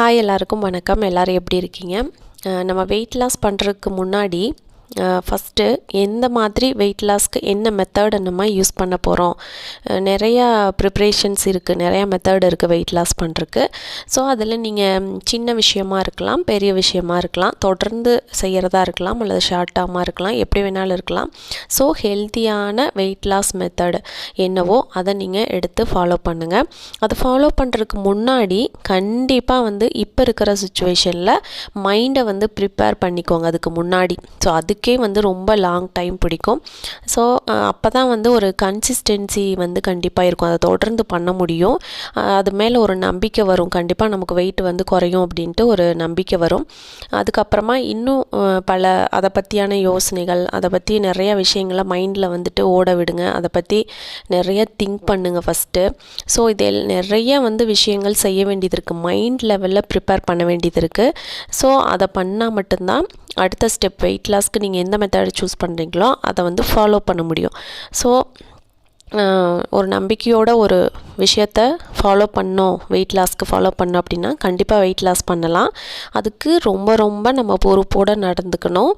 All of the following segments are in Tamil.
ஹாய் எல்லாருக்கும் வணக்கம். எல்லோரும் எப்படி இருக்கீங்க? நம்ம வெயிட் லாஸ் பண்ணுறதுக்கு முன்னாடி ஃபஸ்ட்டு எந்த மாதிரி வெயிட் லாஸ்க்கு என்ன மெத்தடை நம்ம யூஸ் பண்ண போகிறோம் நிறையா ப்ரிப்ரேஷன்ஸ் இருக்குது நிறையா மெத்தட் இருக்குது வெயிட் லாஸ் பண்ணுறதுக்கு ஸோ அதில் நீங்கள் சின்ன விஷயமா இருக்கலாம் பெரிய விஷயமா இருக்கலாம் தொடர்ந்து செய்கிறதா இருக்கலாம் அல்லது ஷார்ட் டேர்மாக இருக்கலாம் எப்படி வேணாலும் இருக்கலாம். ஸோ ஹெல்த்தியான வெயிட் லாஸ் மெத்தடு என்னவோ அதை நீங்கள் எடுத்து ஃபாலோ பண்ணுங்கள் அதை ஃபாலோ பண்ணுறதுக்கு முன்னாடி கண்டிப்பாக வந்து இப்போ இருக்கிற சுச்சுவேஷனில் மைண்டை வந்து ப்ரிப்பேர் பண்ணிக்கோங்க அதுக்கு முன்னாடி. ஸோ அதுக்கு வந்து ரொம்ப லாங் டைம் பிடிக்கும். ஸோ அப்போ தான் வந்து ஒரு கன்சிஸ்டன்சி வந்து கண்டிப்பாக இருக்கும். அதை தொடர்ந்து பண்ண முடியும். அது மேலே ஒரு நம்பிக்கை வரும். கண்டிப்பாக நமக்கு வெயிட் வந்து குறையும் அப்படின்ட்டு ஒரு நம்பிக்கை வரும். அதுக்கப்புறமா இன்னும் பல அதை பற்றியான யோசனைகள் அதை பற்றி நிறைய விஷயங்களை மைண்டில் வந்துட்டு ஓட விடுங்க. அதை பற்றி நிறைய திங்க் பண்ணுங்கள் ஃபஸ்ட்டு ஸோ இதில் நிறைய வந்து விஷயங்கள் செய்ய வேண்டியது இருக்குது மைண்ட் லெவலில் ப்ரிப்பேர் பண்ண வேண்டியது இருக்குது ஸோ அதை பண்ணால் மட்டும்தான் அடுத்த ஸ்டெப் வெயிட் லாஸ்க்கு நீங்கள் எந்த மெத்தடை சூஸ் பண்ணுறீங்களோ அதை வந்து ஃபாலோ பண்ண முடியும். ஸோ ஒரு நம்பிக்கையோட ஒரு விஷயத்த ஃபாலோ பண்ணோம் வெயிட் லாஸ்க்கு ஃபாலோ பண்ணோம் அப்படின்னா கண்டிப்பாக வெயிட் லாஸ் பண்ணலாம். அதுக்கு ரொம்ப ரொம்ப நம்ம பொறுப்போடு நடந்துக்கணும்.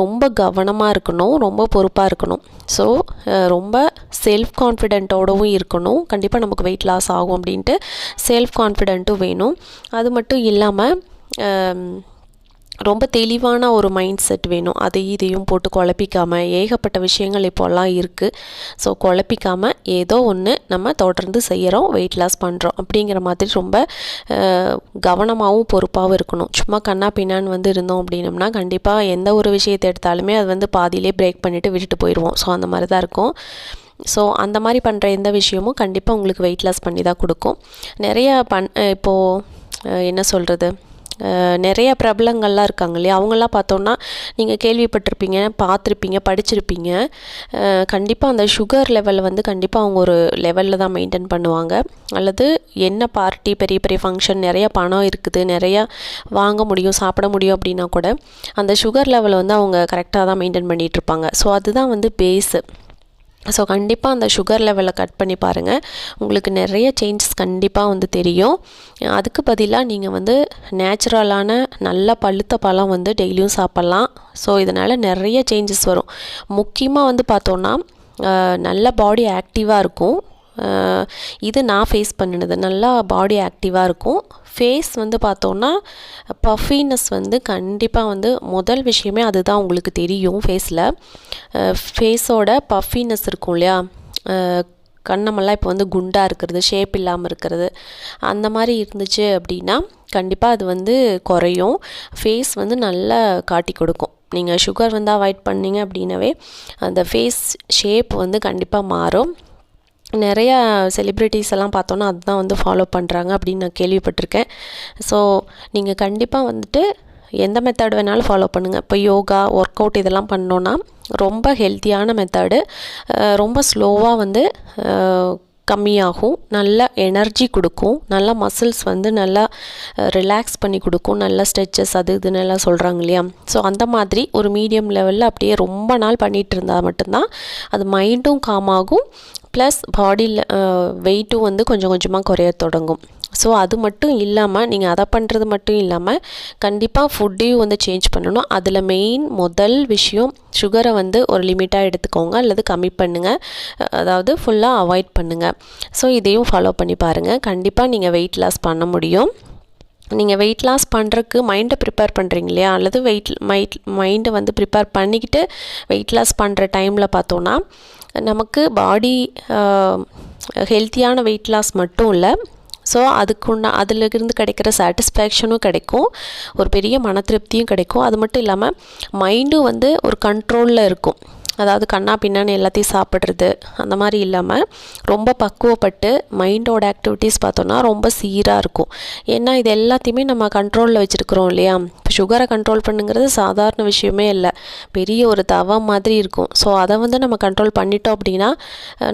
ரொம்ப கவனமாக இருக்கணும் ரொம்ப பொறுப்பாக இருக்கணும். ஸோ ரொம்ப செல்ஃப் கான்ஃபிடென்ட்டோடவும் இருக்கணும். கண்டிப்பாக நமக்கு வெயிட் லாஸ் ஆகும் அப்படின்ட்டு செல்ஃப் கான்ஃபிடென்ட்டும் வேணும். அது மட்டும் இல்லாமல் ரொம்ப தெளிவான ஒரு மைண்ட் செட் வேணும். அதை இதையும் போட்டு குழப்பிக்காமல் ஏகப்பட்ட விஷயங்கள் இப்போல்லாம் இருக்குது ஸோ குழப்பிக்காமல் ஏதோ ஒன்று நம்ம தொடர்ந்து செய்கிறோம் வெயிட் லாஸ் பண்ணுறோம் அப்படிங்கிற மாதிரி ரொம்ப கவனமாகவும் பொறுப்பாகவும் இருக்கணும். சும்மா கண்ணா பின்னான்னு வந்து இருந்தோம் அப்படின்னம்னா கண்டிப்பாக எந்த ஒரு விஷயத்தை எடுத்தாலுமே அது வந்து பாதியிலே பிரேக் பண்ணிவிட்டு விட்டுட்டு போயிடுவோம். ஸோ அந்த மாதிரி தான் இருக்கும். ஸோ அந்த மாதிரி பண்ணுற எந்த விஷயமும் கண்டிப்பாக உங்களுக்கு வெயிட் லாஸ் பண்ணி தான் கொடுக்கும். நிறையா பண் இப்போது என்ன சொல்கிறது நிறைய பிரபலங்கள்லாம் இருக்காங்க இல்லையா? அவங்கெல்லாம் பார்த்தோன்னா நீங்கள் கேள்விப்பட்டிருப்பீங்க பார்த்துருப்பீங்க படிச்சிருப்பீங்க. கண்டிப்பாக அந்த சுகர் லெவலில் வந்து கண்டிப்பாக அவங்க ஒரு லெவலில் தான் மெயின்டைன் பண்ணுவாங்க. அல்லது என்ன பார்ட்டி பெரிய பெரிய ஃபங்க்ஷன் நிறைய பணம் இருக்குது நிறையா வாங்க முடியும் சாப்பிட முடியும் அப்படின்னா கூட அந்த சுகர் லெவலை வந்து அவங்க கரெக்டாக தான் மெயின்டைன் பண்ணிகிட்ருப்பாங்க ஸோ அதுதான் வந்து பேஸு ஸோ கண்டிப்பாக அந்த சுகர் லெவலை கட் பண்ணி பாருங்கள் உங்களுக்கு நிறைய சேஞ்சஸ் கண்டிப்பாக வந்து தெரியும். அதுக்கு பதிலாக நீங்கள் வந்து நேச்சுரலான நல்ல பழுத்த பழம் வந்து டெய்லியும் சாப்பிட்லாம். ஸோ இதனால் நிறைய சேஞ்சஸ் வரும். முக்கியமாக வந்து பார்த்தோன்னா நல்ல பாடி ஆக்டிவாக இருக்கும். இது நான் ஃபேஸ் பண்ணினது. நல்லா பாடி ஆக்டிவாக இருக்கும். ஃபேஸ் வந்து பார்த்தோன்னா பஃபினஸ் வந்து கண்டிப்பாக வந்து முதல் விஷயமே அதுதான் உங்களுக்கு தெரியும் ஃபேஸில் ஃபேஸோட பஃபினஸ் இருக்கும் இல்லையா? கண்ணமெல்லாம் இப்போ வந்து குண்டாக இருக்கிறது ஷேப் இல்லாமல் இருக்கிறது. அந்த மாதிரி இருந்துச்சு அப்படின்னா கண்டிப்பாக அது வந்து குறையும். ஃபேஸ் வந்து நல்லா காட்டி கொடுக்கும். நீங்கள் சுகர் வந்து அவாய்ட் பண்ணீங்க அப்படின்னாவே அந்த ஃபேஸ் ஷேப் வந்து கண்டிப்பாக மாறும். நிறையா செலிப்ரிட்டிஸ் எல்லாம் பார்த்தோன்னா அதுதான் வந்து ஃபாலோ பண்ணுறாங்க அப்படின்னு நான் கேள்விப்பட்டிருக்கேன். ஸோ நீங்கள் கண்டிப்பாக வந்துட்டு எந்த மெத்தட் வேணாலும் ஃபாலோ பண்ணுங்கள் இப்போ யோகா ஒர்க் அவுட் இதெல்லாம் பண்ணோன்னா ரொம்ப ஹெல்த்தியான மெத்தடு ரொம்ப ஸ்லோவாக வந்து கம்மியாகும். நல்ல எனர்ஜி கொடுக்கும். நல்லா மசில்ஸ் வந்து நல்லா ரிலாக்ஸ் பண்ணி கொடுக்கும். நல்ல ஸ்ட்ரெச்சஸ் அது இதுன்னு எல்லாம் சொல்கிறாங்க இல்லையா? ஸோ அந்த மாதிரி ஒரு மீடியம் லெவலில் அப்படியே ரொம்ப நாள் பண்ணிகிட்டு இருந்தால் மட்டும்தான் அது மைண்டும் காம் ஆகும். ப்ளஸ் பாடியில் வெயிட்டும் வந்து கொஞ்சம் கொஞ்சமாக குறைய தொடங்கும். ஸோ அது மட்டும் இல்லாமல் நீங்கள் அதை பண்ணுறது மட்டும் இல்லாமல் கண்டிப்பாக ஃபுட்டையும் வந்து சேஞ்ச் பண்ணணும். அதில் மெயின் முதல் விஷயம் சுகரை வந்து ஒரு லிமிட்டாக எடுத்துக்கோங்க அல்லது கம்மி பண்ணுங்கள் அதாவது ஃபுல்லாக அவாய்ட் பண்ணுங்கள் ஸோ இதையும் ஃபாலோ பண்ணி பாருங்கள் கண்டிப்பாக நீங்கள் வெயிட் லாஸ் பண்ண முடியும். நீங்கள் வெயிட் லாஸ் பண்ணுறக்கு மைண்டை ப்ரிப்பேர் பண்ணுறீங்க இல்லையா? அல்லது வெயிட் மைட் மைண்டை வந்து ப்ரிப்பேர் பண்ணிக்கிட்டு வெயிட் லாஸ் பண்ணுற டைமில் பார்த்தோன்னா நமக்கு பாடி ஹெல்த்தியான வெயிட் லாஸ் மட்டும் இல்லை. ஸோ அதுக்குன்னா அதிலிருந்து கிடைக்கிற சாட்டிஸ்ஃபேக்ஷனும் கிடைக்கும். ஒரு பெரிய மன திருப்தியும் கிடைக்கும். அது மட்டும் இல்லாமல் மைண்டும் வந்து ஒரு கண்ட்ரோலில் இருக்கும். அதாவது கண்ணா பின்னான்னு எல்லாத்தையும் சாப்பிட்றது அந்த மாதிரி இல்லாமல் ரொம்ப பக்குவப்பட்டு மைண்டோட ஆக்டிவிட்டீஸ் பார்த்தோன்னா ரொம்ப சீராக இருக்கும். ஏன்னா இது எல்லாத்தையுமே நம்ம கண்ட்ரோலில் வச்சுருக்குறோம் இல்லையா? இப்போ சுகரை கண்ட்ரோல் பண்ணுங்கிறது சாதாரண விஷயமே இல்லை. பெரிய ஒரு தவம் மாதிரி இருக்கும். ஸோ அதை வந்து நம்ம கண்ட்ரோல் பண்ணிட்டோம் அப்படின்னா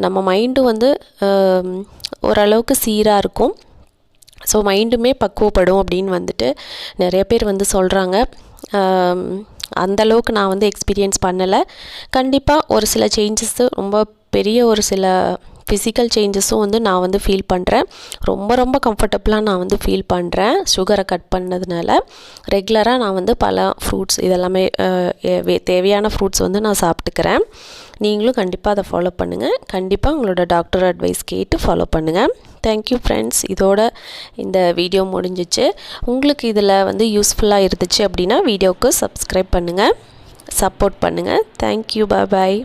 நம்ம மைண்டு வந்து ஓரளவுக்கு சீராக இருக்கும். ஸோ மைண்டுமே பக்குவப்படும் அப்படின்னு வந்துட்டு நிறைய பேர் வந்து சொல்கிறாங்க அந்தளவுக்கு நான் வந்து எக்ஸ்பீரியன்ஸ் பண்ணலை. கண்டிப்பாக ஒரு சில சேஞ்சஸ்ஸு ரொம்ப பெரிய ஒரு சில ஃபிசிக்கல் சேஞ்சஸும் வந்து நான் வந்து ஃபீல் பண்ணுறேன் ரொம்ப ரொம்ப கம்ஃபர்டபுளாக நான் வந்து ஃபீல் பண்ணுறேன் சுகரை கட் பண்ணதுனால ரெகுலராக நான் வந்து பல ஃப்ரூட்ஸ் இதெல்லாமே தேவையான ஃப்ரூட்ஸ் வந்து நான் சாப்பிட்டுக்கிறேன். நீங்களும் கண்டிப்பாக அதை ஃபாலோ பண்ணுங்கள் கண்டிப்பாக உங்களோட டாக்டர் அட்வைஸ் கேட்டு ஃபாலோ பண்ணுங்கள் தேங்க்யூ ஃப்ரெண்ட்ஸ் இதோட இந்த வீடியோ முடிஞ்சிச்சு. உங்களுக்கு இதில் வந்து யூஸ்ஃபுல்லாக இருந்துச்சு அப்படின்னா வீடியோவுக்கு சப்ஸ்கிரைப் பண்ணுங்கள் சப்போர்ட் பண்ணுங்கள் தேங்க்யூ பாய்